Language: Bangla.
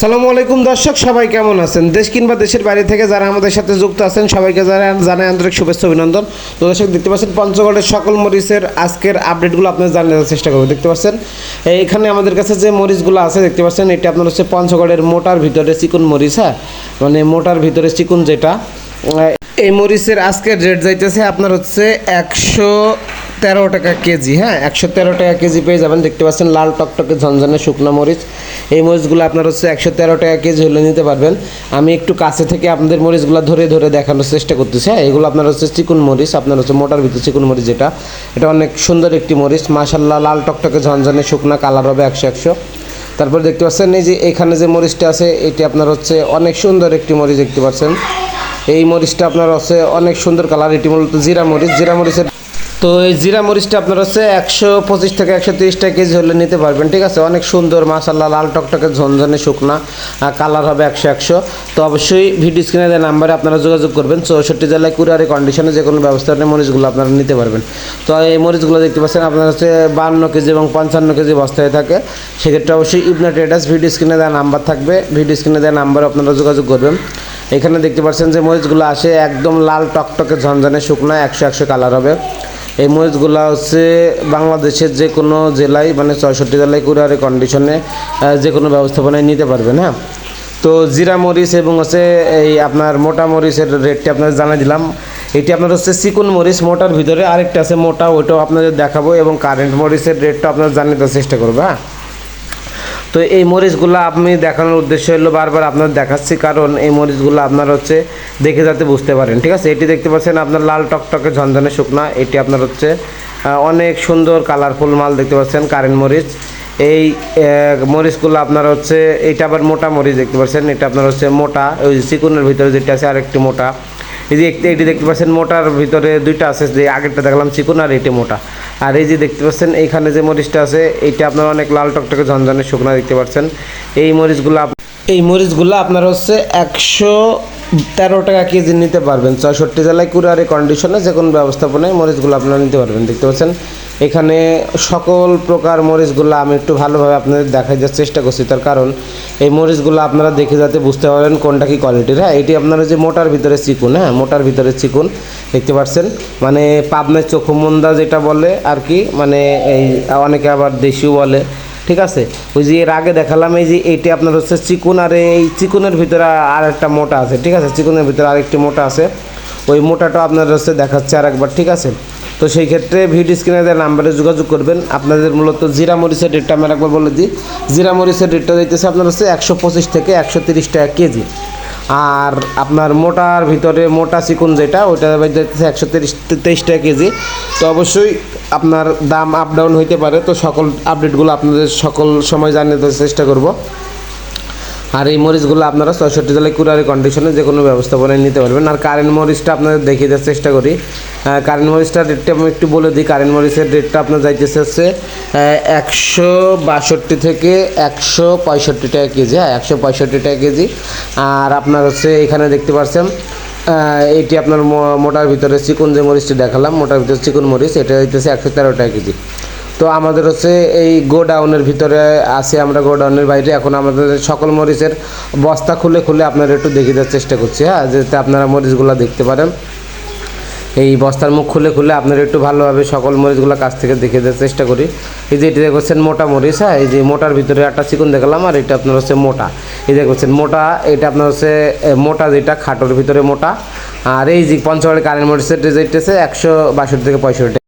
সালামু আলাইকুম দর্শক, সবাই কেমন আছেন? দেশ কিংবা দেশের বাইরে থেকে যারা আমাদের সাথে যুক্ত আছেন, সবাইকে যারা জানাই আন্তরিক শুভেচ্ছা, অভিনন্দন। তো দর্শক, দেখতে পাচ্ছেন পঞ্চগড়ের সকল মরিচের আজকের আপডেটগুলো আপনারা জানিয়ে দেওয়ার চেষ্টা করব। দেখতে পাচ্ছেন, এইখানে আমাদের কাছে যে মরিচগুলো আছে, দেখতে পাচ্ছেন, এটা আপনার হচ্ছে পঞ্চগড়ের মোটার ভিতরে চিকুন মরিচ হ্যাঁ? মানে মোটার ভিতরে চিকুন যেটা। এই মরিচের আজকের রেট যাইতেছে আপনার হচ্ছে একশো তেরো টাকা কেজি হ্যাঁ? একশো তেরো টাকা কেজি পেয়ে যাবেন। দেখতে পাচ্ছেন লাল টকটকে ঝনঝনে শুকনো মরিচ। এই মরিচগুলো আপনার হচ্ছে একশো তেরো টাকা কেজি হলে নিতে পারবেন। আমি একটু কাছে থেকে আপনাদের মরিচগুলো ধরে ধরে দেখানোর চেষ্টা করতেছি হ্যাঁ? এগুলো আপনার হচ্ছে চিকুন মরিচ, আপনার হচ্ছে মোটার ভিতরে চিকুন মরিচ যেটা। এটা অনেক সুন্দর একটি মরিচ। মাশাল্লাহ লাল টকটকে ঝনঝনে শুকনা কালার হবে একশো একশো। তারপর দেখতে পাচ্ছেন, এই যে এখানে যে মরিচটা আছে, এটি আপনার হচ্ছে অনেক সুন্দর একটি মরিচ দেখতে পাচ্ছেন। এই মরিচটা আপনার হচ্ছে অনেক সুন্দর কালার। এটি মূলত জিরা মরিচ। জিরা মরিচের তো এই জিরা মরিচটা আপনার হচ্ছে একশো পঁচিশ থেকে একশো তিরিশ টাকা কেজি হলে নিতে পারবেন, ঠিক আছে? অনেক সুন্দর মাসাল্লাহ লাল টকটকে ঝনঝনে শুকনা কালার হবে একশো একশো। তো অবশ্যই ভিডিও স্ক্রিনে দেওয়া নাম্বারে আপনারা যোগাযোগ করবেন। চৌষট্টি জেলায় কুরিয়ারে কন্ডিশনে যে কোনো ব্যবস্থা নিয়ে মরিচগুলো আপনারা নিতে পারবেন। তো এই মরিচগুলো দেখতে পাচ্ছেন, আপনার হচ্ছে বান্ন কেজি এবং পঞ্চান্ন কেজি বস্তায় থাকে। সেক্ষেত্রে অবশ্যই ইবনা ট্রেডার্স ভিডিও স্ক্রিনে দেওয়া নাম্বার থাকবে। ভিডিও স্ক্রিনে দেওয়া নাম্বারে আপনারা যোগাযোগ করবেন। এখানে দেখতে পাচ্ছেন যে মরিচগুলো আসে একদম লাল টকটকে ঝনঝনে শুকনো, একশো একশো কালার হবে। এই মরিচগুলো হচ্ছে বাংলাদেশের যে কোনো জেলায় মানে ছয়ষট্টি জেলায় কুরিয়ারে কন্ডিশনে যে কোনো ব্যবস্থাপনায় নিতে পারবেন হ্যাঁ? তো জিরা মরিচ এবং হচ্ছে এই আপনার মোটা মরিচের রেটটি আপনাদের জানিয়ে দিলাম। এটি আপনার হচ্ছে চিকুন মরিচ, মোটার ভিতরে আরেকটা আছে মোটা, ওইটাও আপনাদের দেখাবো এবং কারেন্ট মরিচের রেটটা আপনার জানিয়ে দেওয়ার চেষ্টা করব হ্যাঁ? তো এই মরিচগুলো আমি দেখানোর উদ্দেশ্য হলো বারবার আপনার দেখাচ্ছি, কারণ এই মরিচগুলো আপনার হচ্ছে দেখে যাতে বুঝতে পারেন, ঠিক আছে? এটি দেখতে পাচ্ছেন আপনার লাল টকটকে ঝনঝনে শুকনা, এটি আপনার হচ্ছে অনেক সুন্দর কালারফুল মাল দেখতে পাচ্ছেন কারেন্ট মরিচ। এই মরিচগুলো আপনার হচ্ছে, এটা আবার মোটা মরিচ দেখতে পাচ্ছেন, এটা আপনার হচ্ছে মোটা, ওই চিকুনের ভিতরে যেটা আছে আরেকটি মোটা। এই যে একটি- এটি দেখতে পাচ্ছেন মোটার ভিতরে দুইটা আছে, যে আগেরটা দেখলাম চিকুন আর এটি মোটা। আর এই যে দেখতে পাচ্ছেন, এইখানে যে মরিচটা আছে, এইটা আপনারা অনেক লাল টকটকে ঝনঝনে শুকনা দেখতে পাচ্ছেন। এই মরিচগুলো এই মরিচগুলো আপনার হচ্ছে একশো তেরো টাকা কেজি নিতে পারবেন চৌষট্টি জেলায় কুরিয়ারে কন্ডিশনে যে কোনো ব্যবস্থাপনায় মরিচগুলো আপনারা নিতে পারবেন। দেখতে পাচ্ছেন, এখানে সকল প্রকার মরিচগুলো আমি একটু ভালোভাবে আপনাদের দেখাই দেওয়ার চেষ্টা করছি। তার কারণ, এই মরিচগুলো আপনারা দেখে যাতে বুঝতে পারেন কোনটা কি কোয়ালিটির হ্যাঁ এটি আপনার যে মোটার ভিতরে চিকুন হ্যাঁ মোটার ভিতরে চিকুন, দেখতে পাচ্ছেন মানে পাবনার চোখমন্দা যেটা বলে আর কি মানে এই অনেকে আবার দেশিও বলে। ঠিক আছে? ওই যে এর আগে দেখালাম এই যে এইটি আপনার হচ্ছে চিকুন আর এই চিকুনের ভিতরে আর একটা মোটা আছে, ঠিক আছে? চিকুনের ভিতরে আরেকটি মোটা আছে। ওই মোটাটা আপনার হচ্ছে দেখাচ্ছে আর একবার ঠিক আছে? তো সেই ক্ষেত্রে ভিডিও স্ক্রিনে নাম্বারে যোগাযোগ করবেন। আপনাদের মূলত জিরা মরিচের রেটটা আমি একবার বলে দিই। জিরা মরিচের রেটটা দিতেছে আপনার হচ্ছে একশো পঁচিশ থেকে একশো তিরিশ টাকা কেজি। আর আপনার মোটার ভিতরে মোটা চিকুন যেটা ওইটা একশো তিরিশ, তেইশ টাকা কেজি। তো অবশ্যই আপনার দাম আপ ডাউন হইতে পারে। তো সকল আপডেটগুলো আপনাদের সকল সময় জানিয়ে দেওয়ার চেষ্টা করব। আর এই মরিচগুলো আপনারা ছয়ষট্টি জেলায় কুরারি কন্ডিশনে যে কোনো ব্যবস্থাপনায় নিতে পারবেন। আর কারেন্ট মরিচটা আপনাদের দেখিয়ে দেওয়ার চেষ্টা করি। কারেন্ট মরিচটার রেটটা আমি একটু বলে দিই। কারেন্ট মরিচের রেটটা আপনার যাইতেছে হচ্ছে একশো বাষট্টি থেকে একশো পঁয়ষট্টি টাকা কেজি হ্যাঁ একশো পঁয়ষট্টি টাকা কেজি। আর আপনার হচ্ছে এখানে দেখতে পাচ্ছেন এটি আপনার মোটার ভিতরে চিকন যে মরিচটি দেখালাম, মোটার ভিতরে চিকন মরিচ, এটা হইতেছে একশো তেরো টাকা কেজি। তো আমাদের হচ্ছে এই গোডাউনের ভিতরে আছে আমরা গোডাউনের বাইরে। এখন আমাদের সকল মরিচের বস্তা খুলে খুলে আপনারা একটু দেখিয়ে দেওয়ার চেষ্টা করছি হ্যাঁ? যাতে আপনারা মরিচগুলো দেখতে পারেন। এই বস্তার মুখ খুলে খুলে আপনারা একটু ভালোভাবে সকল মরিচগুলো কাছ থেকে দেখে দেওয়ার চেষ্টা করি। এই যে এটি দেখছেন মোটা মরিচ হ্যাঁ? এই যে মোটার ভিতরে একটা চিকন দেখালাম, আর এটা আপনার হচ্ছে মোটা। এই দেখছেন মোটা, এটা আপনার হচ্ছে মোটা যেটা, খাটোর ভিতরে মোটা। আর এই যে পঞ্চগড়ের কারেন্ট মরিচের যেটা একশো বাষট্টি থেকে পঁয়ষট্টি।